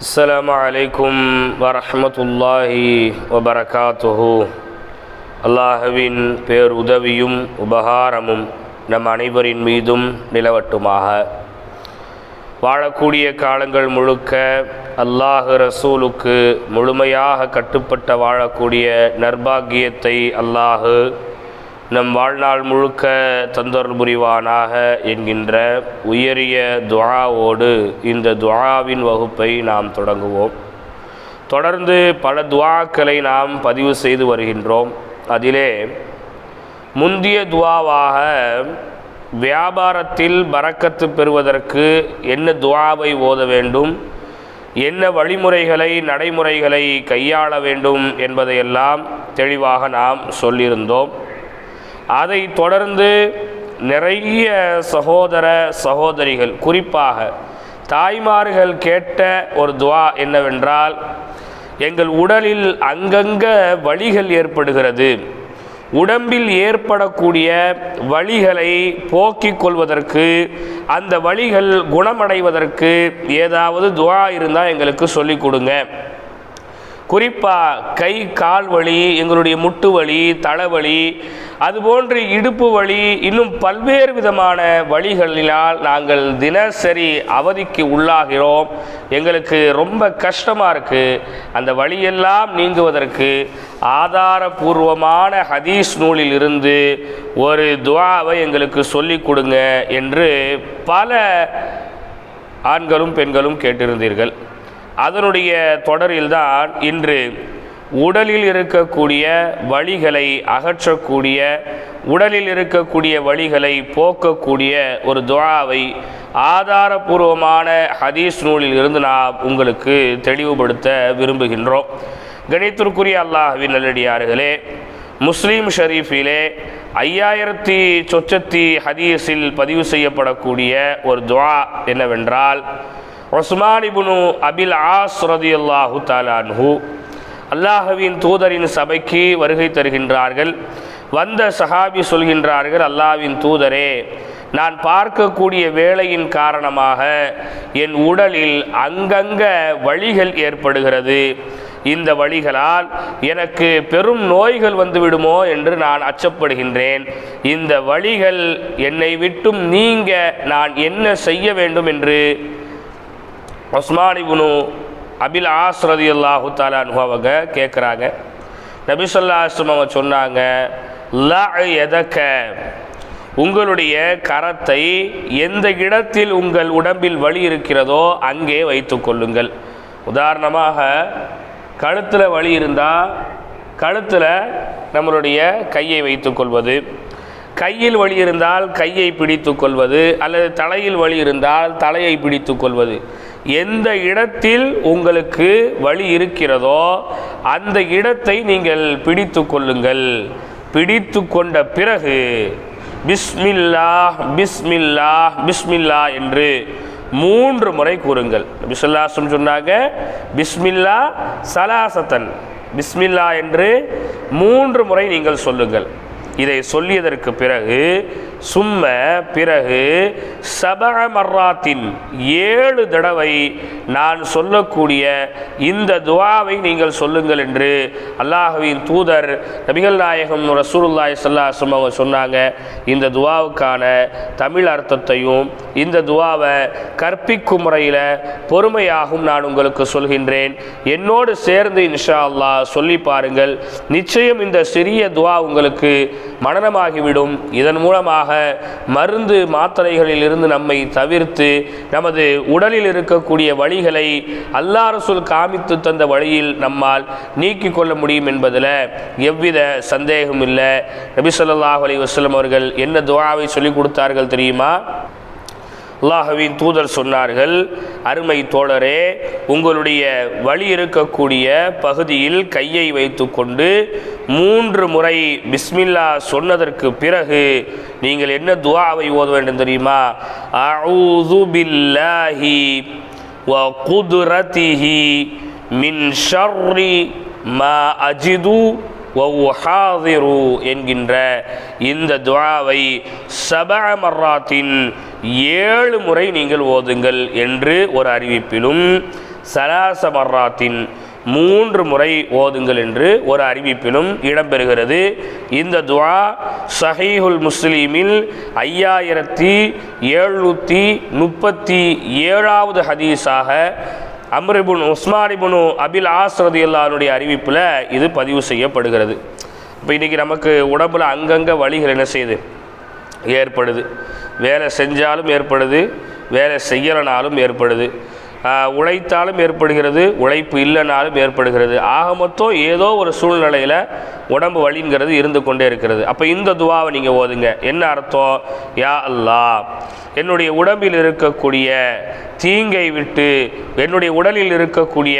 السلام عليكم ورحمة الله وبركاته அல்லாஹுவின் பேருதவியும் உபகாரமும் நம் அனைவரின் மீதும் நிலவட்டுமாக வாழக்கூடிய காலங்கள் முழுக்க அல்லாஹ் ரசூலுக்கு முழுமையாக கட்டுப்பட்ட வாழக்கூடிய நர்பாகியத்தை அல்லாஹு நம் வாழ்நாள் முழுக்க தந்தொருள் புரிவானாக என்கின்ற உயரிய துவாவோடு இந்த துவாவின் வகுப்பை நாம் தொடங்குவோம். தொடர்ந்து பல துவாக்களை நாம் பதிவு செய்து வருகின்றோம். அதிலே முந்திய துவாவாக வியாபாரத்தில் பறக்கத்து பெறுவதற்கு என்ன துவாவை ஓத வேண்டும் என்ன வழிமுறைகளை நடைமுறைகளை கையாள வேண்டும் என்பதையெல்லாம் தெளிவாக நாம் சொல்லியிருந்தோம். அதை தொடர்ந்து நிறைய சகோதர சகோதரிகள் குறிப்பாக தாய்மார்கள் கேட்ட ஒரு துவா என்னவென்றால் எங்கள் உடலில் அங்கங்க வழிகள் ஏற்படுகிறது. உடம்பில் ஏற்படக்கூடிய வழிகளை போக்கிக் கொள்வதற்கு அந்த வழிகள் குணமடைவதற்கு ஏதாவது துவா இருந்தால் எங்களுக்கு சொல்லிக் கொடுங்க. குறிப்பாக கை கால் வலி எங்களுடைய முட்டு வலி தலைவலி அதுபோன்று இடுப்பு வலி இன்னும் பல்வேறு விதமான வழிகளினால் நாங்கள் தினசரி அவதிக்கு உள்ளாகிறோம். எங்களுக்கு ரொம்ப கஷ்டமாக இருக்குது அந்த வழியெல்லாம் நீங்குவதற்கு ஆதாரபூர்வமான ஹதீஸ் நூலில் இருந்து ஒரு துவாவை எங்களுக்கு சொல்லிக் கொடுங்க என்று பல ஆண்களும் பெண்களும் கேட்டிருந்தீர்கள். அதனுடைய தொடரில்தான் இன்று உடலில் இருக்கக்கூடிய வழிகளை அகற்றக்கூடிய உடலில் இருக்கக்கூடிய வழிகளை போக்கக்கூடிய ஒரு துவாவை ஆதாரபூர்வமான ஹதீஸ் நூலில் இருந்து நாம் உங்களுக்கு தெளிவுபடுத்த விரும்புகின்றோம். கணித்திற்குரிய அல்லாஹ்வின் நல்லடியார்களே முஸ்லீம் ஷரீஃபிலே ஐயாயிரத்தி சொச்சத்தி ஹதீஸில் பதிவு செய்யப்படக்கூடிய ஒரு துவா என்னவென்றால் ஒஸ்மானிபுனு அபில் ஆஸ் ரதியுல்லாஹு தாலான்ஹு அல்லாஹுவின் தூதரின் சபைக்கு வருகை தருகின்றார்கள். வந்த சஹாபி சொல்கின்றார்கள் அல்லாவின் தூதரே நான் பார்க்கக்கூடிய வேலையின் காரணமாக என் உடலில் அங்கங்க வழிகள் ஏற்படுகிறது. இந்த வழிகளால் எனக்கு பெரும் நோய்கள் வந்துவிடுமோ என்று நான் அச்சப்படுகின்றேன். இந்த வழிகள் என்னை விட்டும் நீங்க நான் என்ன செய்ய வேண்டும் என்று ஒஸ்மானிபுனு அபில் ஆஸ்ரதி அல்லாஹு தாலானு அவங்க கேட்குறாங்க நபிசல்லாஸ்லம் அவங்க சொன்னாங்க ல எதக்க உங்களுடைய கரத்தை எந்த இடத்தில் உங்கள் உடம்பில் வலி இருக்கிறதோ அங்கே வைத்து கொள்ளுங்கள். உதாரணமாக கழுத்தில் வலி இருந்தால் கழுத்தில் நம்மளுடைய கையை வைத்து கொள்வது கையில் வலி இருந்தால் கையை பிடித்து கொள்வது அல்லது தலையில் வலி இருந்தால் தலையை பிடித்து கொள்வது. எந்த இடத்தில் உங்களுக்கு வழி இருக்கிறதோ அந்த இடத்தை நீங்கள் பிடித்து கொள்ளுங்கள். பிடித்து கொண்ட பிறகு பிஸ்மில்லா பிஸ்மில்லா பிஸ்மில்லா என்று மூன்று முறை கூறுங்கள். பிஸ்லாசம் சொன்னாங்க பிஸ்மில்லா சலாசத்தன். பிஸ்மில்லா என்று மூன்று முறை நீங்கள் சொல்லுங்கள். இதை சொல்லியதற்கு பிறகு சும்ம பிறகு சபக மர்ராத்தின் ஏழு தடவை நான் சொல்லக்கூடிய இந்த துவாவை நீங்கள் சொல்லுங்கள் என்று அல்லாஹுவின் தூதர் நபிகள் நாயகம் ரசூலுல்லாய் சல்லாஹம் அவங்க சொன்னாங்க. இந்த துவாவுக்கான தமிழ் அர்த்தத்தையும் இந்த துவாவை கற்பிக்கும் முறையில் பொறுமையாகவும் நான் உங்களுக்கு சொல்கின்றேன். என்னோடு சேர்ந்து இன்ஷா அல்லாஹ் சொல்லி பாருங்கள். நிச்சயம் இந்த சிறிய துவா உங்களுக்கு மனநமாகிவிடும். இதன் மூலமாக மருந்து மாத்திரைகளில் இருந்து நம்மை தவிர்த்து நமது உடலில் இருக்கக்கூடிய வழிகளை அல்லாரசுல் காமித்து தந்த வழியில் நம்மால் நீக்கிக் கொள்ள முடியும் என்பதில் எவ்வித சந்தேகம் இல்லை. நபி சொல்லாஹ் அலி வஸ்லம் அவர்கள் என்ன துவாவை சொல்லிக் கொடுத்தார்கள் தெரியுமா? அல்லாஹுவின் தூதர் சொன்னார்கள் அருமை தோழரே உங்களுடைய வழி இருக்கக்கூடிய பகுதியில் கையை வைத்துக்கொண்டு மூன்று முறை பிஸ்மில்லா சொன்னதற்கு பிறகு நீங்கள் என்ன துவாவை ஓத வேண்டும் தெரியுமா? அஊது பில்லாஹி வ குதுரதிஹி மின் ஷர்ரி மா அஜிது வஹாதிரு என்கின்ற இந்த துவாவை சபா மர்ராத்தின் ஏழு முறை நீங்கள் ஓதுங்கள் என்று ஒரு அறிவிப்பிலும் சராசமர்ராத்தின் மூன்று முறை ஓதுங்கள் என்று ஒரு அறிவிப்பிலும் இடம்பெறுகிறது. இந்த துவா சஹீஹுல் முஸ்லீமில் ஐயாயிரத்தி எழுநூற்றி முப்பத்தி ஏழாவது ஹதீஸாக அம்ரிபுன் உஸ்மானிபுனு அபில் ஆஸ்ரதி அல்லானுடைய அறிவிப்பில் இது பதிவு செய்யப்படுகிறது. இப்போ இன்றைக்கி நமக்கு உடம்பில் அங்கங்கே வழிகள் என்ன செய்யுது? ஏற்படுது. வேலை செஞ்சாலும் ஏற்படுது வேலை செய்யலைனாலும் ஏற்படுது. உழைத்தாலும் ஏற்படுகிறது உழைப்பு இல்லைனாலும் ஏற்படுகிறது. ஆக மொத்தம் ஏதோ ஒரு சூழ்நிலையில் உடம்பு வலிங்கிறது இருந்து கொண்டே இருக்கிறது. அப்போ இந்த துவாவை நீங்கள் ஓதுங்க. என்ன அர்த்தம்? யா அல்லா என்னுடைய உடம்பில் இருக்கக்கூடிய தீங்கை விட்டு என்னுடைய உடலில் இருக்கக்கூடிய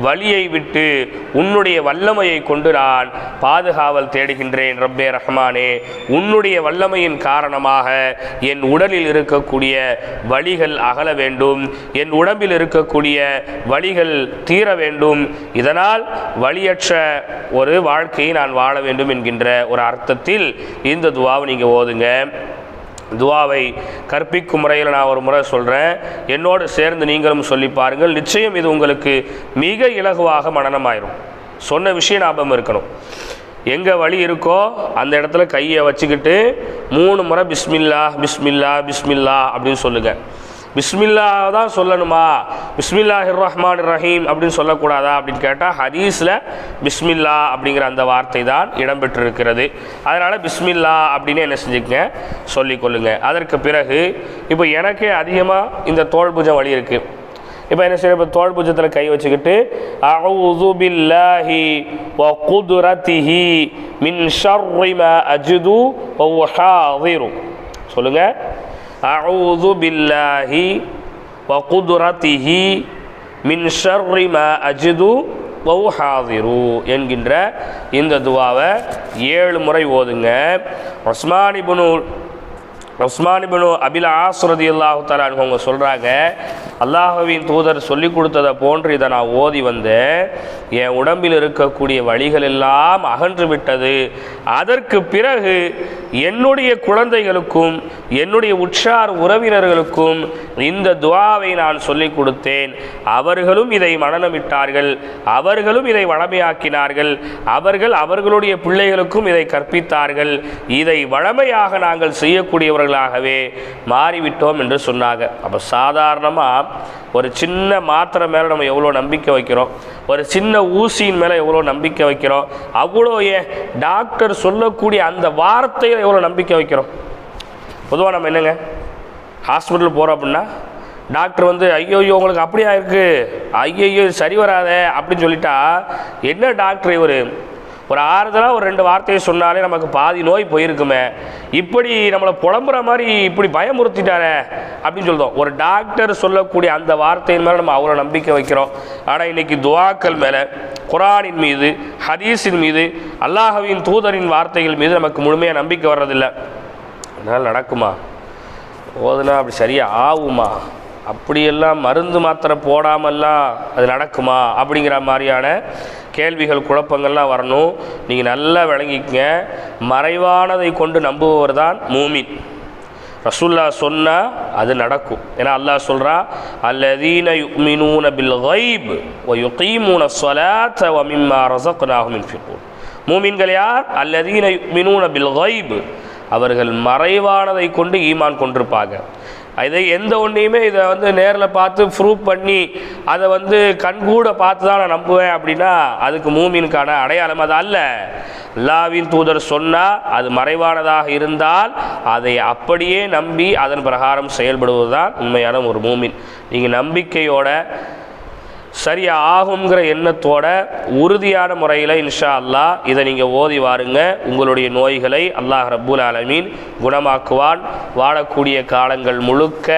வலியை விட்டு உன்னுடைய வல்லமையை கொண்டு நான் பாதுகாவல் தேடுகின்றேன் ரப்பே ரஹ்மானே. உன்னுடைய வல்லமையின் காரணமாக என் உடலில் இருக்கக்கூடிய வலிகள் அகல வேண்டும். என் உடம்பில் இருக்கக்கூடிய வழிகள் தீர வேண்டும். இதனால் வழியற்ற ஒரு வாழ்க்கையை நான் வாழ வேண்டும் என்கின்ற ஒரு அர்த்தத்தில் இந்த துவாவை நீங்கள் ஓதுங்க. துவாவை கற்பிக்கும் முறையில் நான் ஒரு முறை சொல்கிறேன் என்னோடு சேர்ந்து நீங்களும் சொல்லி பாருங்கள். நிச்சயம் இது உங்களுக்கு மிக இலகுவாக மனநமாயிரும். சொன்ன விஷயம் ஞாபகம் இருக்கணும். எங்கே வழி இருக்கோ அந்த இடத்துல கையை வச்சுக்கிட்டு மூணு முறை பிஸ்மில்லா பிஸ்மில்லா பிஸ்மில்லா அப்படின்னு சொல்லுங்கள் பிஸ்மில்லா தான் சொல்லணுமா? பிஸ்மில்லாஹிர் ரஹ்மான் ரஹீம் அப்படின்னு சொல்லக்கூடாதா அப்படின்னு கேட்டால் ஹதீஸில் பிஸ்மில்லா அப்படிங்கிற அந்த வார்த்தை தான் இடம்பெற்றிருக்கிறது. அதனால் பிஸ்மில்லா அப்படின்னு என்ன செஞ்சுக்கங்க? சொல்லிக்கொள்ளுங்க. அதற்கு பிறகு இப்போ எனக்கே அதிகமாக இந்த தோல் பூஜை வழி இருக்குது இப்போ என்ன செய்யணும்? இப்போ தோல் பூஜத்தில் கை வச்சுக்கிட்டு அஊது பில்லாஹி வ குதுரத்திஹி மின் ஷர்ரி மா அஜிது வ சொல்லுங்கள் சொல்லுங்க அஊது பில்லாஹி வ குதுரத்திஹி மின் ஷர்ரி மா அஜிது வ என்கின்ற இந்த துவாவை ஏழு முறை ஓதுங்க. உஸ்மான் இப்னு உஸ்மானிபனு அபில் ஆசுரதி அல்லாஹு தலான் அவங்க சொல்கிறாங்க அல்லாஹுவின் தூதர் சொல்லி கொடுத்ததை போன்று இதை நான் ஓதி வந்தேன். என் உடம்பில் இருக்கக்கூடிய வழிகள் எல்லாம் அகன்று விட்டது. அதற்கு பிறகு என்னுடைய குழந்தைகளுக்கும் என்னுடைய உற்றார் உறவினர்களுக்கும் இந்த துவாவை நான் சொல்லிக் கொடுத்தேன். அவர்களும் இதை மனநமிட்டார்கள். அவர்களும் இதை வளமையாக்கினார்கள். அவர்கள் அவர்களுடைய பிள்ளைகளுக்கும் இதை கற்பித்தார்கள். இதை வழமையாக நாங்கள் செய்யக்கூடியவர்களாகவே மாறிவிட்டோம் என்று சொன்னாங்க. அப்போ சாதாரணமாக ஒரு சின்ன மாத்திரை மேலே நம்ம எவ்வளோ நம்பிக்கை வைக்கிறோம்? ஒரு சின்ன ஊசியின் மேலே எவ்வளோ நம்பிக்கை வைக்கிறோம்? அவ்வளோ ஏன்? டாக்டர் சொல்லக்கூடிய அந்த வார்த்தையில் எவ்வளோ நம்பிக்கை வைக்கிறோம்? பொதுவாக நம்ம என்னங்க? ஹாஸ்பிட்டல் போகிறோம் அப்படின்னா டாக்டர் வந்து ஐயோ ஐயோ உங்களுக்கு அப்படியா இருக்குது ஐயோ சரி வராதே அப்படின்னு சொல்லிட்டா என்ன டாக்டர் இவர்? ஒரு ஆறுதலாக ஒரு ரெண்டு வார்த்தையை சொன்னாலே நமக்கு பாதி நோய் போயிருக்குமே. இப்படி நம்மளை புலம்புற மாதிரி இப்படி பயமுறுத்திட்டாரே அப்படின்னு சொல்லுவோம் ஒரு டாக்டர் சொல்லக்கூடிய அந்த வார்த்தையின் மேலே நம்ம அவ்வளோ நம்பிக்கை வைக்கிறோம். ஆனால் இன்னைக்கு துவாக்கள் மேலே குரானின் மீது ஹதீஸின் மீது அல்லாஹவின் தூதரின் வார்த்தைகள் மீது நமக்கு முழுமையாக நம்பிக்கை வர்றதில்லை. அதனால் நடக்குமா? ஓதுனா அப்படி சரியாக ஆகுமா அப்படியெல்லாம் மருந்து மாத்திரை போடாமல்லாம் அது நடக்குமா? அப்படிங்கிற மாதிரியான கேள்விகள் குழப்பங்கள்லாம் வரணும். நீங்கள் நல்லா விளங்கிக்கங்க. மறைவானதை கொண்டு நம்புபவர் தான் மூமின். ரசுல்லா சொன்னால் அது நடக்கும். ஏன்னா அல்லாஹ் சொல்கிறா அல்லதீன யுக்மினூன பில் கைப் வ யுகீமூன ஸலாத்த வ மிம்மா ரஸக்னாஹும் மூமின்கள் யார்? அல்லதீன யுக்மினூன பில் கைப் அவர்கள் மறைவானதை கொண்டு ஈமான் கொண்டிருப்பாங்க. இதை எந்த ஒன்றையுமே இதை வந்து நேரில் பார்த்து ப்ரூவ் பண்ணி அதை வந்து கண்கூட பார்த்து தான் நான் நம்புவேன் அப்படின்னா அதுக்கு மூமினுக்கான அடையாளம் அது அல்ல. அல்லாவின் தூதர் சொன்னால் அது மறைவானதாக இருந்தால் அதை அப்படியே நம்பி அதன் பிரகாரம் செயல்படுவது தான் உண்மையான ஒரு மூமின். நீங்கள் நம்பிக்கையோட சரியா ஆகுங்கிற எண்ணத்தோட உறுதியான முறையில் இன்ஷா அல்லாஹ் இதை நீங்கள் ஓதி வாருங்க. உங்களுடைய நோய்களை அல்லாஹ் ரப்புல் ஆலமீன் குணமாக்குவான். வாழக்கூடிய காலங்கள் முழுக்க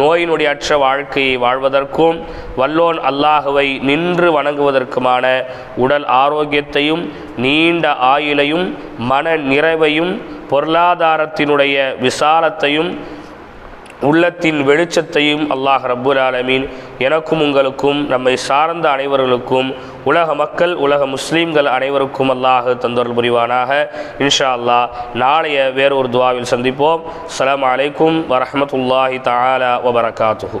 நோயினுடைய அற்ற வாழ்க்கையை வாழ்வதற்கும் வல்லோன் அல்லாஹுவை நின்று வணங்குவதற்குமான உடல் ஆரோக்கியத்தையும் நீண்ட ஆயுளையும் மன நிறைவையும் பொருளாதாரத்தினுடைய விசாலத்தையும் உள்ளத்தின் வெளிச்சத்தையும் அல்லாஹ் ரப்புல் ஆலமீன் எனக்கும் உங்களுக்கும் நம்மை சார்ந்த அனைவர்களுக்கும் உலக மக்கள் உலக முஸ்லீம்கள் அனைவருக்கும் அல்லாஹ் தந்தொருள் புரிவானாக. இன்ஷா அல்லாஹ் நாளைய வேறொரு துவாவில் சந்திப்போம். அஸ்ஸலாமு அலைக்கும் வரமத்துல்லாஹி தாலா வபரகாத்துஹூ.